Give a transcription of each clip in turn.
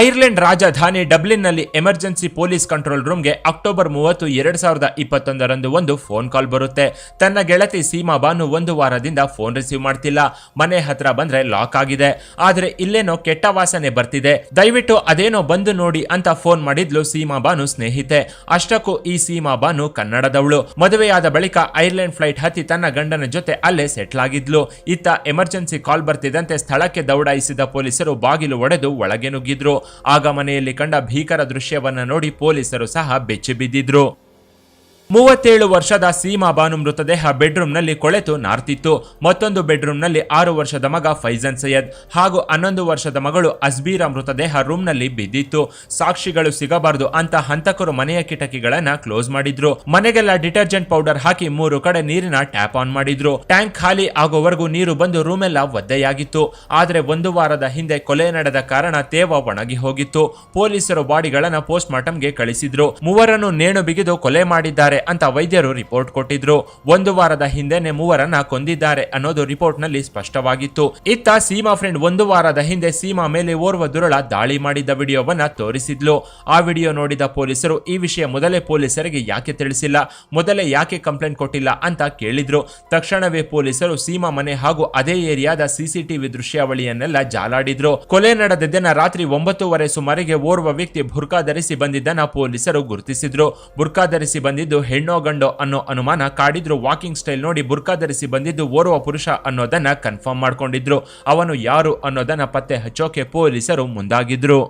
Ireland ರಾಜಧಾನಿ ಡಬ್ಲಿನ್ನಲ್ಲಿ emergency police control ರೂಮ್ಗೆ ಅಕ್ಟೋಬರ್ ಮೂವತ್ತು, ಎರಡು ಸಾವಿರದ ಇಪ್ಪತ್ತೊಂದರಂದು ಒಂದು ಫೋನ್ ಕಾಲ್ ಬರುತ್ತೆ. ತನ್ನ ಗೆಳತಿ ಸೀಮಾ ಬಾನು ಒಂದು ವಾರದಿಂದ ಫೋನ್ ರಿಸೀವ್ ಮಾಡ್ತಿಲ್ಲ. ಮನೆ ಹತ್ರ ಬಂದ್ರೆ ಲಾಕ್ ಆಗಿದೆ. ಆದ್ರೆ ಇಲ್ಲೇನೋ ಕೆಟ್ಟ ವಾಸನೆ ಬರ್ತಿದೆ. ದಯವಿಟ್ಟು ಅದೇನೋ ಬಂದು ನೋಡಿ ಅಂತ ಫೋನ್ ಮಾಡಿದ್ಲು ಸೀಮಾ ಬಾನು ಸ್ನೇಹಿತೆ. ಅಷ್ಟಕ್ಕೂ ಈ ಸೀಮಾ ಬಾನು ಕನ್ನಡದವಳು. ಮದುವೆಯಾದ ಬಳಿಕ ಐರ್ಲೆಂಡ್ ಫ್ಲೈಟ್ ಹತ್ತಿ ತನ್ನ ಗಂಡನ ಜೊತೆ ಅಲ್ಲೇ ಸೆಟ್ಲ್ ಆಗಿದ್ಲು. ಇತ್ತ ಎಮರ್ಜೆನ್ಸಿ ಕಾಲ್ ಬರ್ತಿದ್ದಂತೆ ಸ್ಥಳಕ್ಕೆ ದೌಡಾಯಿಸಿದ ಪೊಲೀಸರು ಬಾಗಿಲು ಒಡೆದು ಒಳಗೆ ನುಗ್ಗಿದ್ರು. ಆಗ ಮನೆಯಲ್ಲಿ ಕಂಡ ಭೀಕರ ದೃಶ್ಯವನ್ನ ನೋಡಿ ಪೊಲೀಸರು ಸಹ ಬೆಚ್ಚಿ ಬಿದ್ದಿದ್ರು ಮೂವತ್ತೇಳು ವರ್ಷದ ಸೀಮಾ ಬಾನು ಮೃತದೇಹ ಬೆಡ್ರೂಮ್ನಲ್ಲಿ ಕೊಳೆತು, ನಾರ್ತಿತ್ತು. ಮತ್ತೊಂದು ಬೆಡ್ರೂಮ್ನಲ್ಲಿ ಆರು ವರ್ಷದ ಮಗ ಫೈಜನ್ ಸೈಯದ್ ಹಾಗೂ ಹನ್ನೊಂದು ವರ್ಷದ ಮಗಳು ಅಸ್ಬೀರ ಮೃತದೇಹ ರೂಮ್ನಲ್ಲಿ ಬಿದ್ದಿತ್ತು. ಸಾಕ್ಷಿಗಳು ಸಿಗಬಾರದು ಅಂತ ಹಂತಕರು ಮನೆಯ ಕಿಟಕಿಗಳನ್ನ ಕ್ಲೋಸ್ ಮಾಡಿದ್ರು. ಮನೆಗೆಲ್ಲ ಡಿಟರ್ಜೆಂಟ್ ಪೌಡರ್ ಹಾಕಿ ಮೂರು ಕಡೆ ನೀರಿನ ಟ್ಯಾಪ್ ಆನ್ ಮಾಡಿದ್ರು. ಟ್ಯಾಂಕ್ ಖಾಲಿ ಆಗೋವರೆಗೂ ನೀರು ಬಂದು ರೂಮೆಲ್ಲ ಒದ್ದೆಯಾಗಿತ್ತು. ಆದರೆ ಒಂದು ವಾರದ ಹಿಂದೆ ಕೊಲೆ ನಡೆದ ಕಾರಣ ತೇವ ಒಣಗಿ ಹೋಗಿತ್ತು. ಪೊಲೀಸರು ಬಾಡಿಗಳನ್ನ ಪೋಸ್ಟ್ ಮಾರ್ಟಂಗೆ ಕಳಿಸಿದ್ರು. ಮೂವರನ್ನು ನೇಣು ಬಿಗಿದು ಕೊಲೆ ಮಾಡಿದ್ದಾರೆ. ಅಂತ ವೈದ್ಯರು ರಿಪೋರ್ಟ್ ಕೊಟ್ಟಿದ್ರು. ಒಂದು ವಾರದ ಹಿಂದೆನೆ ಮೂವರನ್ನ ಕೊಂದಿದ್ದಾರೆ ಅನ್ನೋದು ರಿಪೋರ್ಟ್ನಲ್ಲಿ ಸ್ಪಷ್ಟವಾಗಿತ್ತು. ಇತ್ತ ಸೀಮಾ ಫ್ರೆಂಡ್ ಒಂದು ವಾರದ ಹಿಂದೆ ಸೀಮಾ ಮೇಲೆ ಓರ್ವ ದುರಳ ದಾಳಿ ಮಾಡಿದ್ದ ವಿಡಿಯೋವನ್ನ ತೋರಿಸಿದ್ಲು. ಆ ವಿಡಿಯೋ ನೋಡಿದ ಪೊಲೀಸರು, ಈ ವಿಷಯ ಮೊದಲೇ ಪೊಲೀಸರಿಗೆ ಯಾಕೆ ತಿಳಿಸಿಲ್ಲ? ಮೊದಲೇ ಯಾಕೆ ಕಂಪ್ಲೇಂಟ್ ಕೊಟ್ಟಿಲ್ಲ? ಅಂತ ಕೇಳಿದ್ರು. ತಕ್ಷಣವೇ ಪೊಲೀಸರು ಸೀಮಾ ಮನೆ ಹಾಗೂ ಅದೇ ಏರಿಯಾದ ಸಿಸಿಟಿವಿ ದೃಶ್ಯಾವಳಿಯನ್ನೆಲ್ಲ ಜಾಲಾಡಿದ್ರು. ಕೊಲೆ ನಡೆದ ದಿನ ರಾತ್ರಿ ಒಂಬತ್ತುವರೆ ಸುಮಾರಿಗೆ ಓರ್ವ ವ್ಯಕ್ತಿ ಬುರ್ಕಾ ಧರಿಸಿ ಬಂದಿದ್ದನ್ನ ಪೊಲೀಸರು ಗುರುತಿಸಿದ್ರು. ಬುರ್ಕಾ ಧರಿಸಿ ಬಂದಿದ್ದು ಹೆಣ್ಣೋ ಗಂಡೋ ಅನ್ನೋ ಅನುಮಾನ ಕಾಡಿದ್ರು ವಾಕಿಂಗ್ ಸ್ಟೈಲ್ ನೋಡಿ ಬುರ್ಕಾ ಧರಿಸಿ ಬಂದಿದ್ದು ಓರ್ವ ಪುರುಷ ಅನ್ನೋದನ್ನ ಕನ್ಫರ್ಮ್ ಮಾಡ್ಕೊಂಡಿದ್ರು. ಅವನು ಯಾರು ಅನ್ನೋದನ್ನ ಪತ್ತೆ ಹಚ್ಚೋಕೆ ಪೊಲೀಸರು ಮುಂದಾಗಿದ್ರು.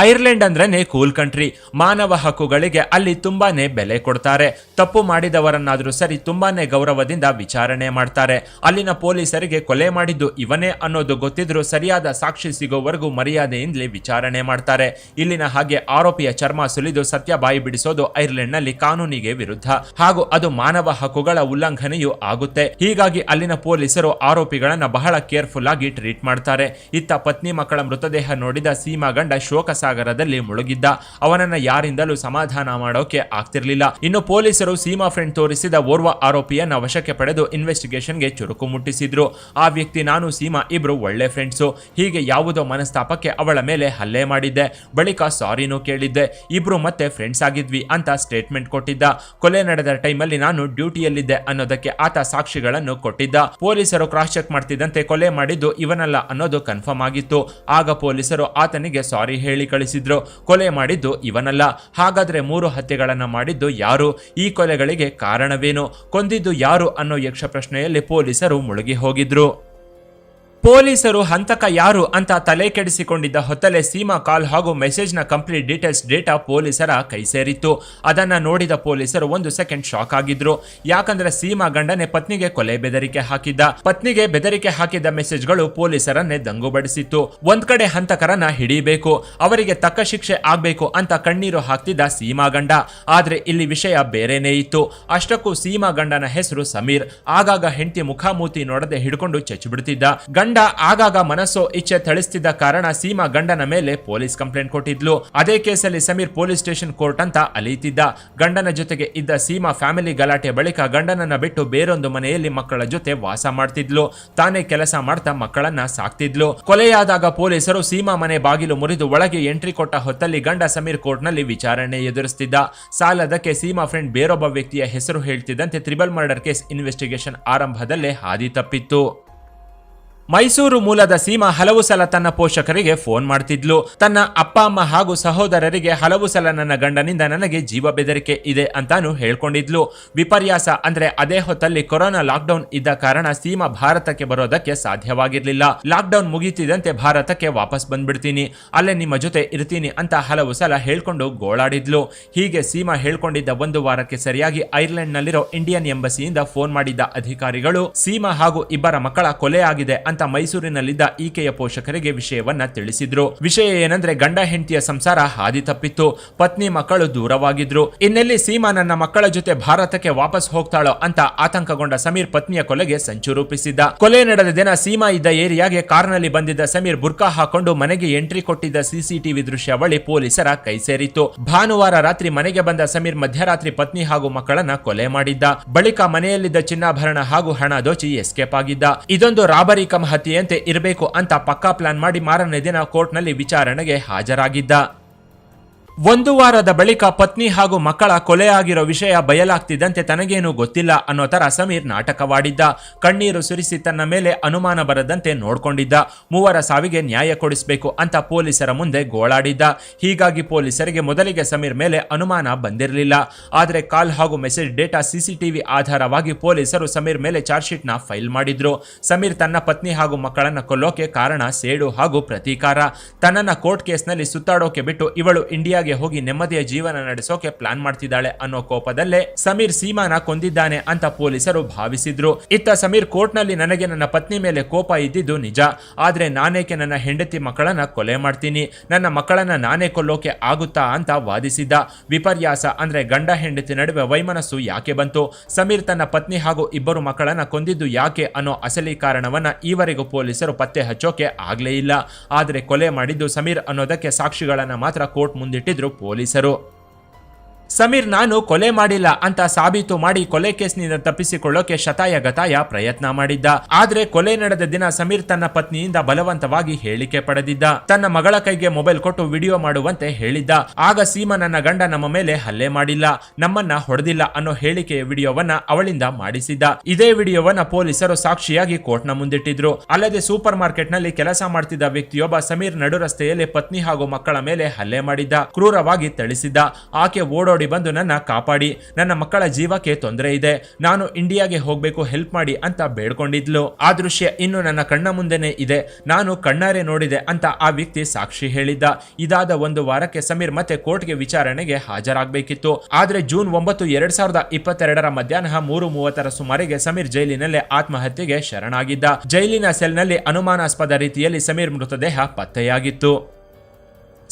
ಐರ್ಲೆಂಡ್ ಅಂದ್ರೇನೆ ಕೂಲ್ ಕಂಟ್ರಿ. ಮಾನವ ಹಕ್ಕುಗಳಿಗೆ ಅಲ್ಲಿ ತುಂಬಾನೇ ಬೆಲೆ ಕೊಡ್ತಾರೆ. ತಪ್ಪು ಮಾಡಿದವರನ್ನಾದ್ರೂ ಸರಿ ತುಂಬಾನೇ ಗೌರವದಿಂದ ವಿಚಾರಣೆ ಮಾಡ್ತಾರೆ. ಅಲ್ಲಿನ ಪೊಲೀಸರಿಗೆ ಕೊಲೆ ಮಾಡಿದ್ದು ಇವನೇ ಅನ್ನೋದು ಗೊತ್ತಿದ್ರೂ ಸರಿಯಾದ ಸಾಕ್ಷಿ ಸಿಗೋವರೆಗೂ ಮರ್ಯಾದೆಯಿಂದಲೇ ವಿಚಾರಣೆ ಮಾಡ್ತಾರೆ. ಇಲ್ಲಿನ ಹಾಗೆ ಆರೋಪಿಯ ಚರ್ಮ ಸುಲಿದು ಸತ್ಯ ಬಾಯಿ ಬಿಡಿಸೋದು ಐರ್ಲೆಂಡ್ನಲ್ಲಿ ಕಾನೂನಿಗೆ ವಿರುದ್ಧ. ಹಾಗೂ ಅದು ಮಾನವ ಹಕ್ಕುಗಳ ಉಲ್ಲಂಘನೆಯೂ ಆಗುತ್ತೆ. ಹೀಗಾಗಿ ಅಲ್ಲಿನ ಪೊಲೀಸರು ಆರೋಪಿಗಳನ್ನ ಬಹಳ ಕೇರ್ಫುಲ್ ಆಗಿ ಟ್ರೀಟ್ ಮಾಡ್ತಾರೆ. ಇತ್ತ ಪತ್ನಿ ಮಕ್ಕಳ ಮೃತದೇಹ ನೋಡಿದ ಸೀಮಾ ಗಂಡ ಶೋಕ ಸಾಗರದಲ್ಲಿ ಮುಳುಗಿದ್ದ. ಅವನನ್ನ ಯಾರಿಂದಲೂ ಸಮಾಧಾನ ಮಾಡೋಕೆ ಆಗ್ತಿರ್ಲಿಲ್ಲ. ಇನ್ನು ಪೊಲೀಸರು ಸೀಮಾ ಫ್ರೆಂಡ್ ತೋರಿಸಿದ ಓರ್ವ ಆರೋಪಿಯನ್ನ ವಶಕ್ಕೆ ಪಡೆದು ಇನ್ವೆಸ್ಟಿಗೇಷನ್ಗೆ ಚುರುಕು ಮುಟ್ಟಿಸಿದ್ರು. ಆ ವ್ಯಕ್ತಿ ನಾನು, ಸೀಮಾ ಇಬ್ರು ಒಳ್ಳೆ ಫ್ರೆಂಡ್ಸು ಹೀಗೆ ಯಾವುದೋ ಮನಸ್ತಾಪಕ್ಕೆ ಅವಳ ಮೇಲೆ ಹಲ್ಲೆ ಮಾಡಿದ್ದೆ. ಬಳಿಕ ಸಾರಿನೂ ಕೇಳಿದ್ದೆ. ಇಬ್ರು ಮತ್ತೆ ಫ್ರೆಂಡ್ಸ್ ಆಗಿದ್ವಿ ಅಂತ ಸ್ಟೇಟ್ಮೆಂಟ್ ಕೊಟ್ಟಿದ್ದ. ಕೊಲೆ ನಡೆದ ಟೈಮಲ್ಲಿ ನಾನು ಡ್ಯೂಟಿಯಲ್ಲಿದ್ದೆ ಅನ್ನೋದಕ್ಕೆ ಆತ ಸಾಕ್ಷಿಗಳನ್ನು ಕೊಟ್ಟಿದ್ದ. ಪೊಲೀಸರು ಕ್ರಾಸ್ ಚೆಕ್ ಮಾಡ್ತಿದ್ದಂತೆ ಕೊಲೆ ಮಾಡಿದ್ದು ಇವನಲ್ಲ ಅನ್ನೋದು ಕನ್ಫರ್ಮ್ ಆಗಿತ್ತು. ಆಗ ಪೊಲೀಸರು ಆತನಿಗೆ ಸಾರಿ ಹೇಳಿ ಕಳಿಸಿದ್ರು ಕೊಲೆ ಮಾಡಿದ್ದು ಇವನಲ್ಲ. ಹಾಗಾದ್ರೆ ಮೂರು ಹತ್ಯೆಗಳನ್ನ ಮಾಡಿದ್ದು ಯಾರು? ಈ ಕೊಲೆಗಳಿಗೆ ಕಾರಣವೇನು? ಕೊಂದಿದ್ದು ಯಾರು ಅನ್ನೋ ಯಕ್ಷ ಪ್ರಶ್ನೆಯಲ್ಲಿ ಪೊಲೀಸರು ಮುಳುಗಿ ಹೋಗಿದ್ರು. ಪೊಲೀಸರು ಹಂತಕ ಯಾರು ಅಂತ ತಲೆ ಕೆಡಿಸಿಕೊಂಡಿದ್ದ ಹೊತ್ತಲೇ ಸೀಮಾ ಕಾಲ್ ಹಾಗೂ ಮೆಸೇಜ್ನ ಕಂಪ್ಲೀಟ್ ಡೀಟೇಲ್ಸ್ ಡೇಟಾ ಪೊಲೀಸರ ಕೈ ಸೇರಿತ್ತು. ಅದನ್ನು ನೋಡಿದ ಪೊಲೀಸರು ಒಂದು ಸೆಕೆಂಡ್ ಶಾಕ್ ಆಗಿದ್ರು. ಯಾಕಂದ್ರೆ ಸೀಮಾ ಗಂಡನೆ ಪತ್ನಿಗೆ ಕೊಲೆ ಬೆದರಿಕೆ ಹಾಕಿದ್ದ. ಪತ್ನಿಗೆ ಬೆದರಿಕೆ ಹಾಕಿದ್ದ ಮೆಸೇಜ್ಗಳು ಪೊಲೀಸರನ್ನೇ ದಂಗುಬಡಿಸಿತ್ತು. ಒಂದ್ ಕಡೆ ಹಂತಕರನ್ನ ಹಿಡಿಬೇಕು, ಅವರಿಗೆ ತಕ್ಕ ಶಿಕ್ಷೆ ಆಗ್ಬೇಕು ಅಂತ ಕಣ್ಣೀರು ಹಾಕ್ತಿದ್ದ ಸೀಮಾ ಗಂಡ. ಆದ್ರೆ ಇಲ್ಲಿ ವಿಷಯ ಬೇರೆನೇ ಇತ್ತು. ಅಷ್ಟಕ್ಕೂ ಸೀಮಾ ಗಂಡನ ಹೆಸರು ಸಮೀರ್. ಆಗಾಗ ಹೆಂಡತಿ ಮುಖಾಮೂತಿ ನೋಡದೆ ಹಿಡ್ಕೊಂಡು ಚಚ್ಚಿಬಿಡ್ತಿದ್ದ. ಗಂಡ ಆಗಾಗ ಮನಸ್ಸೋ ಇಚ್ಛೆ ಥಳಿಸ್ತಿದ್ದ ಕಾರಣ ಸೀಮಾ ಗಂಡನ ಮೇಲೆ ಪೊಲೀಸ್ ಕಂಪ್ಲೇಂಟ್ ಕೊಟ್ಟಿದ್ಲು. ಅದೇ ಕೇಸಲ್ಲಿ ಸಮೀರ್ ಪೊಲೀಸ್ ಸ್ಟೇಷನ್ ಕೋರ್ಟ್ ಅಂತ ಅಲಿಯುತ್ತಿದ್ದ. ಗಂಡನ ಜೊತೆಗೆ ಇದ್ದ ಸೀಮಾ ಫ್ಯಾಮಿಲಿ ಗಲಾಟೆ ಬಳಿಕ ಗಂಡನನ್ನ ಬಿಟ್ಟು ಬೇರೊಂದು ಮನೆಯಲ್ಲಿ ಮಕ್ಕಳ ಜೊತೆ ವಾಸ ಮಾಡ್ತಿದ್ಲು. ತಾನೇ ಕೆಲಸ ಮಾಡ್ತಾ ಮಕ್ಕಳನ್ನ ಸಾಕ್ತಿದ್ಲು. ಕೊಲೆಯಾದಾಗ ಪೊಲೀಸರು ಸೀಮಾ ಮನೆ ಬಾಗಿಲು ಮುರಿದು ಒಳಗೆ ಎಂಟ್ರಿ ಕೊಟ್ಟ ಹೊತ್ತಲ್ಲಿ ಗಂಡ ಸಮೀರ್ ಕೋರ್ಟ್ನಲ್ಲಿ ವಿಚಾರಣೆ ಎದುರಿಸ್ತಿದ್ದ. ಸಾಲದಕ್ಕೆ ಸೀಮಾ ಫ್ರೆಂಡ್ ಬೇರೊಬ್ಬ ವ್ಯಕ್ತಿಯ ಹೆಸರು ಹೇಳ್ತಿದ್ದಂತೆ ತ್ರಿಬಲ್ ಮರ್ಡರ್ ಕೇಸ್ ಇನ್ವೆಸ್ಟಿಗೇಷನ್ ಆರಂಭದಲ್ಲೇ ಹಾದಿ ತಪ್ಪಿತ್ತು. ಮೈಸೂರು ಮೂಲದ ಸೀಮಾ ಹಲವು ಸಲ ತನ್ನ ಪೋಷಕರಿಗೆ ಫೋನ್ ಮಾಡ್ತಿದ್ಲು. ತನ್ನ ಅಪ್ಪ, ಅಮ್ಮ ಹಾಗೂ ಸಹೋದರರಿಗೆ ಹಲವು ಸಲ ನನ್ನ ಗಂಡನಿಂದ ನನಗೆ ಜೀವ ಬೆದರಿಕೆ ಇದೆ ಅಂತಾನು ಹೇಳ್ಕೊಂಡಿದ್ಲು. ವಿಪರ್ಯಾಸ ಅಂದ್ರೆ ಅದೇ ಹೊತ್ತಲ್ಲಿ ಕೊರೋನಾ ಲಾಕ್ಡೌನ್ ಇದ್ದ ಕಾರಣ ಸೀಮಾ ಭಾರತಕ್ಕೆ ಬರೋದಕ್ಕೆ ಸಾಧ್ಯವಾಗಿರ್ಲಿಲ್ಲ. ಲಾಕ್ಡೌನ್ ಮುಗಿತಿದಂತೆ ಭಾರತಕ್ಕೆ ವಾಪಸ್ ಬಂದ್ಬಿಡ್ತೀನಿ. ಅಲ್ಲೇ ನಿಮ್ಮ ಜೊತೆ ಇರ್ತೀನಿ ಅಂತ ಹಲವು ಸಲ ಹೇಳ್ಕೊಂಡು ಗೋಳಾಡಿದ್ಲು. ಹೀಗೆ ಸೀಮಾ ಹೇಳ್ಕೊಂಡಿದ್ದ ಒಂದು ವಾರಕ್ಕೆ ಸರಿಯಾಗಿ ಐರ್ಲೆಂಡ್ ನಲ್ಲಿರೋ ಇಂಡಿಯನ್ ಎಂಬಸಿಯಿಂದ ಫೋನ್ ಮಾಡಿದ್ದ ಅಧಿಕಾರಿಗಳು, ಸೀಮಾ ಹಾಗೂ ಇಬ್ಬರ ಮಕ್ಕಳ ಕೊಲೆ ಆಗಿದೆ ಅಂತ ಮೈಸೂರಿನಲ್ಲಿದ್ದ ಈಕೆಯ ಪೋಷಕರಿಗೆ ವಿಷಯವನ್ನ ತಿಳಿಸಿದ್ರು. ವಿಷಯ ಏನಂದ್ರೆ ಗಂಡ ಹೆಂಡತಿಯ ಸಂಸಾರ ಹಾದಿ ತಪ್ಪಿತ್ತು. ಪತ್ನಿ ಮಕ್ಕಳು ದೂರವಾಗಿದ್ರು. ಇನ್ನೆಲ್ಲಿ ಸೀಮಾ ನನ್ನ ಮಕ್ಕಳ ಜೊತೆ ಭಾರತಕ್ಕೆ ವಾಪಸ್ ಹೋಗ್ತಾಳೋ ಅಂತ ಆತಂಕಗೊಂಡ ಸಮೀರ್ ಪತ್ನಿಯ ಕೊಲೆಗೆ ಸಂಚು ರೂಪಿಸಿದ್ದ. ಕೊಲೆ ನಡೆದ ದಿನ ಸೀಮಾ ಇದ್ದ ಏರಿಯಾಗೆ ಕಾರ್ನಲ್ಲಿ ಬಂದಿದ್ದ ಸಮೀರ್ ಬುರ್ಕಾ ಹಾಕೊಂಡು ಮನೆಗೆ ಎಂಟ್ರಿ ಕೊಟ್ಟಿದ್ದ ಸಿಸಿಟಿವಿ ದೃಶ್ಯಾವಳಿ ಪೊಲೀಸರ ಕೈ ಸೇರಿತ್ತು. ಭಾನುವಾರ ರಾತ್ರಿ ಮನೆಗೆ ಬಂದ ಸಮೀರ್ ಮಧ್ಯರಾತ್ರಿ ಪತ್ನಿ ಹಾಗೂ ಮಕ್ಕಳನ್ನ ಕೊಲೆ ಮಾಡಿದ್ದ. ಬಳಿಕ ಮನೆಯಲ್ಲಿದ್ದ ಚಿನ್ನಾಭರಣ ಹಾಗೂ ಹಣ ದೋಚಿ ಎಸ್ಕೇಪ್ ಆಗಿದ್ದ. ಇದೊಂದು ರಾಬರಿ ಆತ್ಮಹತ್ಯೆಯಂತೆ ಇರಬೇಕು ಅಂತ ಪಕ್ಕಾ ಪ್ಲಾನ್ ಮಾಡಿ ಮಾರನೇ ದಿನ ಕೋರ್ಟ್ನಲ್ಲಿ ವಿಚಾರಣೆಗೆ ಹಾಜರಾಗಿದ್ದ. ಒಂದು ವಾರದ ಬಳಿಕ ಪತ್ನಿ ಹಾಗೂ ಮಕ್ಕಳ ಕೊಲೆಯಾಗಿರೋ ವಿಷಯ ಬಯಲಾಗ್ತಿದ್ದಂತೆ ತನಗೇನು ಗೊತ್ತಿಲ್ಲ ಅನ್ನೋ ತರ ಸಮೀರ್ ನಾಟಕವಾಡಿದ್ದ. ಕಣ್ಣೀರು ಸುರಿಸಿ ತನ್ನ ಮೇಲೆ ಅನುಮಾನ ಬರದಂತೆ ನೋಡ್ಕೊಂಡಿದ್ದ. ಮೂವರ ಸಾವಿಗೆ ನ್ಯಾಯ ಕೊಡಿಸಬೇಕು ಅಂತ ಪೊಲೀಸರ ಮುಂದೆ ಗೋಳಾಡಿದ್ದ. ಹೀಗಾಗಿ ಪೊಲೀಸರಿಗೆ ಮೊದಲಿಗೆ ಸಮೀರ್ ಮೇಲೆ ಅನುಮಾನ ಬಂದಿರಲಿಲ್ಲ. ಆದರೆ ಕಾಲ್ ಹಾಗೂ ಮೆಸೇಜ್ ಡೇಟಾ ಸಿಸಿಟಿವಿ ಆಧಾರವಾಗಿ ಪೊಲೀಸರು ಸಮೀರ್ ಮೇಲೆ ಚಾರ್ಜ್ ಶೀಟ್ನ ಫೈಲ್ ಮಾಡಿದ್ರು. ಸಮೀರ್ ತನ್ನ ಪತ್ನಿ ಹಾಗೂ ಮಕ್ಕಳನ್ನ ಕೊಲ್ಲೋಕೆ ಕಾರಣ ಸೇಡು ಹಾಗೂ ಪ್ರತೀಕಾರ. ತನ್ನನ್ನ ಕೋರ್ಟ್ ಕೇಸ್ನಲ್ಲಿ ಸುತ್ತಾಡೋಕೆ ಬಿಟ್ಟು ಇವಳು ಇಂಡಿಯಾಗೆ ಹೋಗಿ ನೆಮ್ಮದಿಯ ಜೀವನ ನಡೆಸೋಕೆ ಪ್ಲಾನ್ ಮಾಡ್ತಿದ್ದಾಳೆ ಅನ್ನೋ ಕೋಪದಲ್ಲೇ ಸಮೀರ್ ಸೀಮಾನ ಕೊಂದಿದ್ದಾನೆ ಅಂತ ಪೊಲೀಸರು ಭಾವಿಸಿದ್ರು. ಇತ್ತ ಸಮೀರ್ ಕೋರ್ಟ್ನಲ್ಲಿ ನನಗೆ ನನ್ನ ಪತ್ನಿ ಮೇಲೆ ಕೋಪ ಇದ್ದಿದ್ದು ನಿಜ. ಆದ್ರೆ ನಾನೇಕೆ ನನ್ನ ಹೆಂಡತಿ ಮಕ್ಕಳನ್ನ ಕೊಲೆ ಮಾಡ್ತೀನಿ? ನನ್ನ ಮಕ್ಕಳನ್ನ ನಾನೇ ಕೊಲ್ಲೋಕೆ ಆಗುತ್ತಾ ಅಂತ ವಾದಿಸಿದ್ದ. ವಿಪರ್ಯಾಸ ಅಂದ್ರೆ ಗಂಡ ಹೆಂಡತಿ ನಡುವೆ ವೈಮನಸ್ಸು ಯಾಕೆ ಬಂತು? ಸಮೀರ್ ತನ್ನ ಪತ್ನಿ ಹಾಗೂ ಇಬ್ಬರು ಮಕ್ಕಳನ್ನ ಕೊಂದಿದ್ದು ಯಾಕೆ ಅನ್ನೋ ಅಸಲಿ ಕಾರಣವನ್ನ ಈವರೆಗೂ ಪೊಲೀಸರು ಪತ್ತೆ ಹಚ್ಚೋಕೆ ಆಗ್ಲೇ ಇಲ್ಲ. ಆದ್ರೆ ಕೊಲೆ ಮಾಡಿದ್ದು ಸಮೀರ್ ಅನ್ನೋದಕ್ಕೆ ಸಾಕ್ಷಿಗಳನ್ನ ಮಾತ್ರ ಕೋರ್ಟ್ ಮುಂದಿಟ್ಟಿದ್ರು ಪೊಲೀಸರು ಸಮೀರ್, ನಾನು ಕೊಲೆ ಮಾಡಿಲ್ಲ ಅಂತ ಸಾಬೀತು ಮಾಡಿ ಕೊಲೆ ಕೇಸ್ನಿಂದ ತಪ್ಪಿಸಿಕೊಳ್ಳೋಕೆ ಶತಾಯ ಗತಾಯ ಪ್ರಯತ್ನ ಮಾಡಿದ್ದ. ಆದ್ರೆ ಕೊಲೆ ನಡೆದ ದಿನ ಸಮೀರ್ ತನ್ನ ಪತ್ನಿಯಿಂದ ಬಲವಂತವಾಗಿ ಹೇಳಿಕೆ ಪಡೆದಿದ್ದ. ತನ್ನ ಮಗಳ ಕೈಗೆ ಮೊಬೈಲ್ ಕೊಟ್ಟು ವಿಡಿಯೋ ಮಾಡುವಂತೆ ಹೇಳಿದ್ದ. ಆಗ ಸೀಮಾ ನನ್ನ ಗಂಡ ನಮ್ಮ ಮೇಲೆ ಹಲ್ಲೆ ಮಾಡಿಲ್ಲ. ನಮ್ಮನ್ನ ಹೊಡೆದಿಲ್ಲ ಅನ್ನೋ ಹೇಳಿಕೆಯ ವಿಡಿಯೋವನ್ನ ಅವಳಿಂದ ಮಾಡಿಸಿದ್ದ. ಇದೇ ವಿಡಿಯೋವನ್ನ ಪೊಲೀಸರು ಸಾಕ್ಷಿಯಾಗಿ ಕೋರ್ಟ್ನ ಮುಂದಿಟ್ಟಿದ್ರು. ಅಲ್ಲದೆ ಸೂಪರ್ ಮಾರ್ಕೆಟ್ನಲ್ಲಿ ಕೆಲಸ ಮಾಡ್ತಿದ್ದ ವ್ಯಕ್ತಿಯೊಬ್ಬ ಸಮೀರ್ ನಡು ರಸ್ತೆಯಲ್ಲಿ ಪತ್ನಿ ಹಾಗೂ ಮಕ್ಕಳ ಮೇಲೆ ಹಲ್ಲೆ ಮಾಡಿದ್ದ. ಕ್ರೂರವಾಗಿ ಥಳಿಸಿದ್ದ. ಆಕೆ ಓಡೋಡಿ ಬಂದು ನನ್ನ ಕಾಪಾಡಿ, ನನ್ನ ಮಕ್ಕಳ ಜೀವಕ್ಕೆ ತೊಂದರೆ ಇದೆ, ನಾನು ಇಂಡಿಯಾಗೆ ಹೋಗ್ಬೇಕು ಹೆಲ್ಪ್ ಮಾಡಿ ಅಂತ ಬೇಡ್ಕೊಂಡಿದ್ಲು. ಆ ದೃಶ್ಯ ಇನ್ನು ನನ್ನ ಕಣ್ಣ ಮುಂದೆನೆ ಇದೆ. ನಾನು ಕಣ್ಣಾರೆ ನೋಡಿದೆ ಅಂತ ಆ ವ್ಯಕ್ತಿ ಸಾಕ್ಷಿ ಹೇಳಿದ್ದ. ಇದಾದ ಒಂದು ವಾರಕ್ಕೆ ಸಮೀರ್ ಮತ್ತೆ ಕೋರ್ಟ್ಗೆ ವಿಚಾರಣೆಗೆ ಹಾಜರಾಗಬೇಕಿತ್ತು. ಆದ್ರೆ ಜೂನ್ ಒಂಬತ್ತು ಎರಡ್ ಸಾವಿರದ ಇಪ್ಪತ್ತೆರಡರ ಮಧ್ಯಾಹ್ನ ಮೂರು ಮೂವತ್ತರ ಸುಮಾರಿಗೆ ಸಮೀರ್ ಜೈಲಿನಲ್ಲೇ ಆತ್ಮಹತ್ಯೆಗೆ ಶರಣಾಗಿದ್ದ. ಜೈಲಿನ ಸೆಲ್ನಲ್ಲಿ ಅನುಮಾನಾಸ್ಪದ ರೀತಿಯಲ್ಲಿ ಸಮೀರ್ ಮೃತದೇಹ ಪತ್ತೆಯಾಗಿತ್ತು.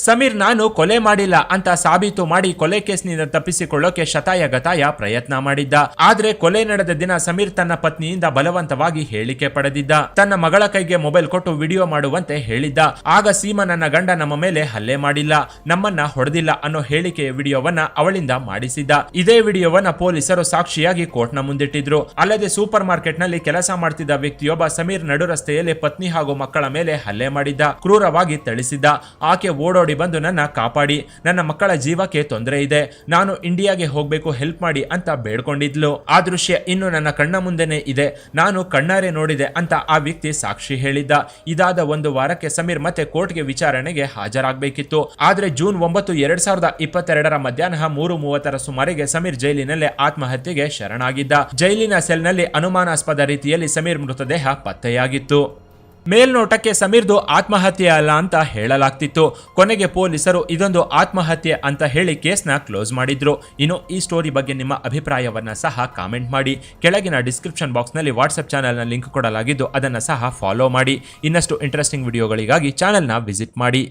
ಸಮೀರ್, ನಾನು ಕೊಲೆ ಮಾಡಿಲ್ಲ ಅಂತ ಸಾಬೀತು ಮಾಡಿ ಕೊಲೆ ಕೇಸ್ನಿಂದ ತಪ್ಪಿಸಿಕೊಳ್ಳೋಕೆ ಶತಾಯ ಗತಾಯ ಪ್ರಯತ್ನ ಮಾಡಿದ್ದ. ಆದ್ರೆ ಕೊಲೆ ನಡೆದ ದಿನ ಸಮೀರ್ ತನ್ನ ಪತ್ನಿಯಿಂದ ಬಲವಂತವಾಗಿ ಹೇಳಿಕೆ ಪಡೆದಿದ್ದ. ತನ್ನ ಮಗಳ ಕೈಗೆ ಮೊಬೈಲ್ ಕೊಟ್ಟು ವಿಡಿಯೋ ಮಾಡುವಂತೆ ಹೇಳಿದ್ದ. ಆಗ ಸೀಮಾ ನನ್ನ ಗಂಡ ನಮ್ಮ ಮೇಲೆ ಹಲ್ಲೆ ಮಾಡಿಲ್ಲ. ನಮ್ಮನ್ನ ಹೊಡೆದಿಲ್ಲ ಅನ್ನೋ ಹೇಳಿಕೆಯ ವಿಡಿಯೋವನ್ನ ಅವಳಿಂದ ಮಾಡಿಸಿದ್ದ. ಇದೇ ವಿಡಿಯೋವನ್ನ ಪೊಲೀಸರು ಸಾಕ್ಷಿಯಾಗಿ ಕೋರ್ಟ್ನ ಮುಂದಿಟ್ಟಿದ್ರು. ಅಲ್ಲದೆ ಸೂಪರ್ ಮಾರ್ಕೆಟ್ನಲ್ಲಿ ಕೆಲಸ ಮಾಡ್ತಿದ್ದ ವ್ಯಕ್ತಿಯೊಬ್ಬ ಸಮೀರ್ ನಡು ರಸ್ತೆಯಲ್ಲಿ ಪತ್ನಿ ಹಾಗೂ ಮಕ್ಕಳ ಮೇಲೆ ಹಲ್ಲೆ ಮಾಡಿದ್ದ. ಕ್ರೂರವಾಗಿ ಥಳಿಸಿದ್ದ. ಆಕೆ ಓಡೋಡಿ ಬಂದು ನನ್ನ ಕಾಪಾಡಿ, ನನ್ನ ಮಕ್ಕಳ ಜೀವಕ್ಕೆ ತೊಂದರೆ ಇದೆ, ನಾನು ಇಂಡಿಯಾಗೆ ಹೋಗಬೇಕು ಹೆಲ್ಪ್ ಮಾಡಿ ಅಂತ ಬೇಡ್ಕೊಂಡಿದ್ಲು. ಆ ದೃಶ್ಯ ಇನ್ನು ನನ್ನ ಕಣ್ಣ ಮುಂದೆನೆ ಇದೆ, ನಾನು ಕಣ್ಣಾರೆ ನೋಡಿದೆ ಅಂತ ಆ ವ್ಯಕ್ತಿ ಸಾಕ್ಷಿ ಹೇಳಿದ್ದ. ಇದಾದ ಒಂದು ವಾರಕ್ಕೆ ಸಮೀರ್ ಮತ್ತೆ ಕೋರ್ಟ್ಗೆ ವಿಚಾರಣೆಗೆ ಹಾಜರಾಗಬೇಕಿತ್ತು. ಆದ್ರೆ ಜೂನ್ ಒಂಬತ್ತು ಎರಡ್ ಸಾವಿರದ ಇಪ್ಪತ್ತೆರಡರ ಮಧ್ಯಾಹ್ನ ಮೂರು ಮೂವತ್ತರ ಸುಮಾರಿಗೆ ಸಮೀರ್ ಜೈಲಿನಲ್ಲೇ ಆತ್ಮಹತ್ಯೆಗೆ ಶರಣಾಗಿದ್ದ. ಜೈಲಿನ ಸೆಲ್ನಲ್ಲಿ ಅನುಮಾನಾಸ್ಪದ ರೀತಿಯಲ್ಲಿ ಸಮೀರ್ ಮೃತದೇಹ ಪತ್ತೆಯಾಗಿತ್ತು. ಮೇಲ್ನೋಟಕ್ಕೆ ಸಮೀರ್ದು ಆತ್ಮಹತ್ಯೆ ಅಲ್ಲ ಅಂತ ಹೇಳಲಾಗ್ತಿತ್ತು. ಕೊನೆಗೆ ಪೊಲೀಸರು ಇದೊಂದು ಆತ್ಮಹತ್ಯೆ ಅಂತ ಹೇಳಿ ಕೇಸ್ನ ಕ್ಲೋಸ್ ಮಾಡಿದ್ರು. ಇನ್ನು ಈ ಸ್ಟೋರಿ ಬಗ್ಗೆ ನಿಮ್ಮ ಅಭಿಪ್ರಾಯವನ್ನ ಸಹ ಕಾಮೆಂಟ್ ಮಾಡಿ. ಕೆಳಗಿನ ಡಿಸ್ಕ್ರಿಪ್ಷನ್ ಬಾಕ್ಸ್ನಲ್ಲಿ ವಾಟ್ಸಪ್ ಚಾನಲ್ನ ಲಿಂಕ್ ಕೊಡಲಾಗಿದ್ದು ಅದನ್ನು ಸಹ ಫಾಲೋ ಮಾಡಿ. ಇನ್ನಷ್ಟು ಇಂಟ್ರೆಸ್ಟಿಂಗ್ ವಿಡಿಯೋಗಳಿಗಾಗಿ ಚಾನಲ್ನ ವಿಸಿಟ್ ಮಾಡಿ.